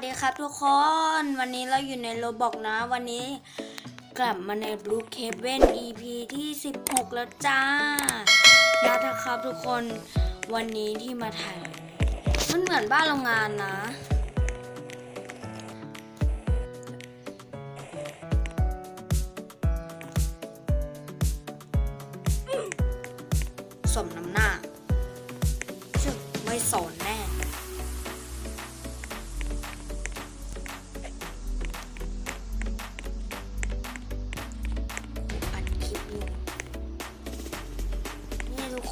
วัสดีครับทุกคน วันนี้เราอยู่ในโรบอกนะ วันนี้กลับมาใน Blue c a v e n EP ที่ 16 แล้วจ้านะครับทุกคน วันนี้ที่มาถ่าย มันเหมือนบ้านโรงงานนะ สมน้ำหน้าไม่สน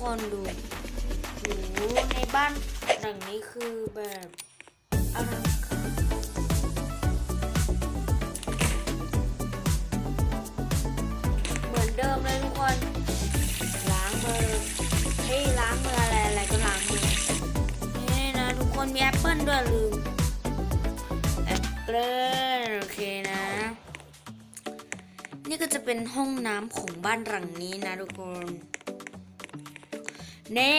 คนดูโหในบ้านหลังนี้คือแบบอลังการเหมือนเดิมเลยทุกคน ล้างมือเฮ้ยล้างมืออะไรอะไรก็ล้างมือนี่นะทุกคนมีแอปเปิลด้วยลืมแอปเปิลโอเคนะ นี่ก็จะเป็นห้องน้ำของบ้านหลังนี้นะทุกคน เน่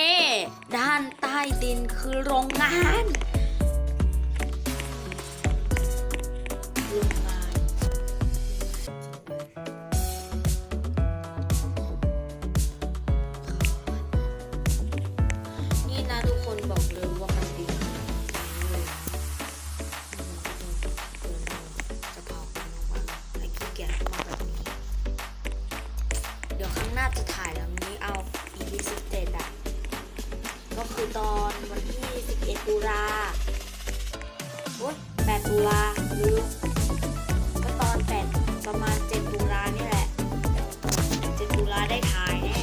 ด้านใต้ดินคือโรงงาน ตุลาโอ๊ย8ตุลาลืมก็ตอน8ปดประมาณ7ตุลานี่แหละ7ตุลาได้ถ่ายแน่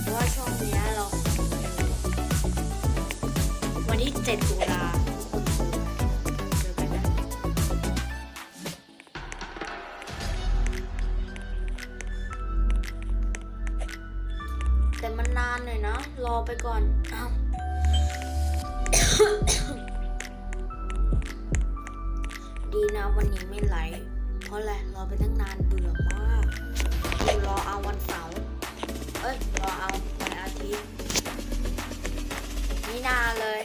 เพราะว่าช่วงเนี้ยเรา วันที่7ตุลาเจอกันนะแต่มันนานหน่อยนะ รอไปก่อนอ้าว ดีนะวันนี้ไม่ไหล เพราะอะไรรอไปตั้งนานเบื่อมากอยู่รอเอาวันเสาร์เอ้ย รอเอาวันอาทิตย์ไม่นานเลย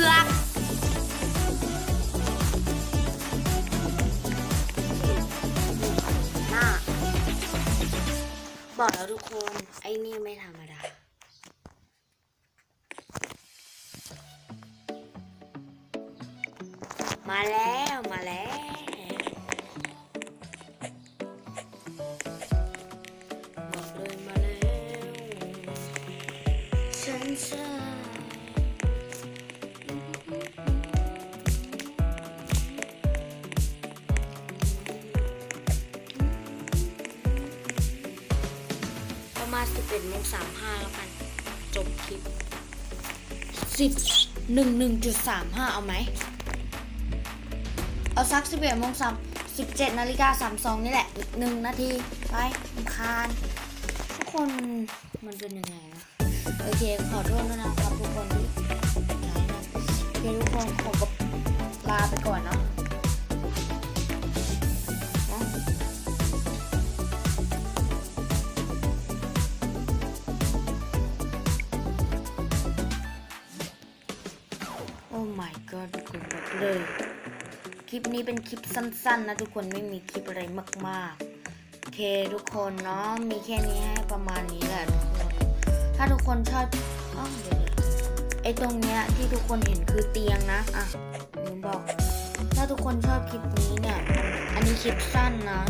ือกน้าบอกแล้วทุกคน ไอ้นี่ไม่ธรรมดามาแล้ว มาแล้ว ประมาณ11โมง35แล้วกัน จบคลิป 10 1 1.35 เอาไหม เอาสัก 11โมง3 17นาฬิกา32นี่แหละ อีกหนึ่งนาที ไปรำคาญทุกคนมันเป็นยังไงนะโอเค ขอโทษด้วยนะครับทุกคนที่ไหนนะโอเคทุกคนขอกลาไปก่อนเนาะ โอ้ my god ทุกคนบอกเลย คลิปนี้เป็นคลิปสั้นๆ นะทุกคนไม่มีคลิปอะไรมากๆ โอเคทุกคนเนาะมีแค่นี้ให้ประมาณนี้แหละทุกคน ถ้าทุกคนชอบอ้าวเดี๋ยวไอตรงเนี้ยที่ทุกคนเห็นคือเตียงนะ อะนี่ลืมบอก ถ้าทุกคนชอบคลิปนี้เนี่ย อันนี้คลิปสั้นนะ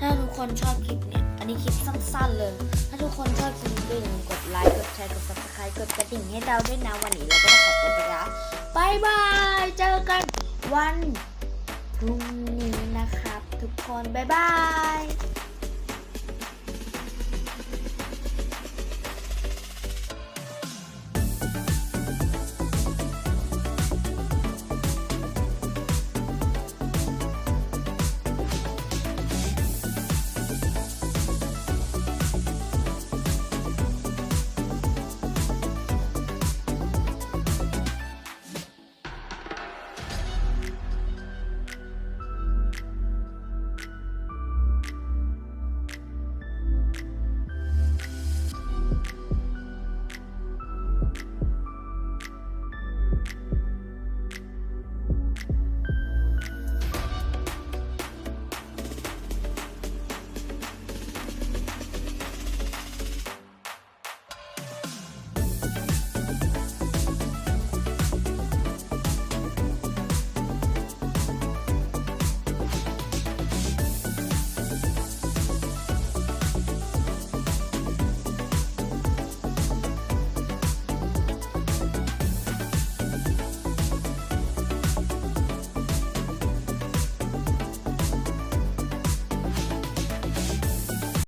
ถ้าทุกคนชอบคลิปเนี่ย อันนี้คลิปสั้นๆเลย ถ้าทุกคนชอบคลิป ร์ กด subscribe กดกระดิ่งให้เราด้วยนะวันนี้เราก็ต้องขอตัวไปแล้วบายบาย เจอกันวันพรุ่งนี้นะครับ ทุกคนบายบาย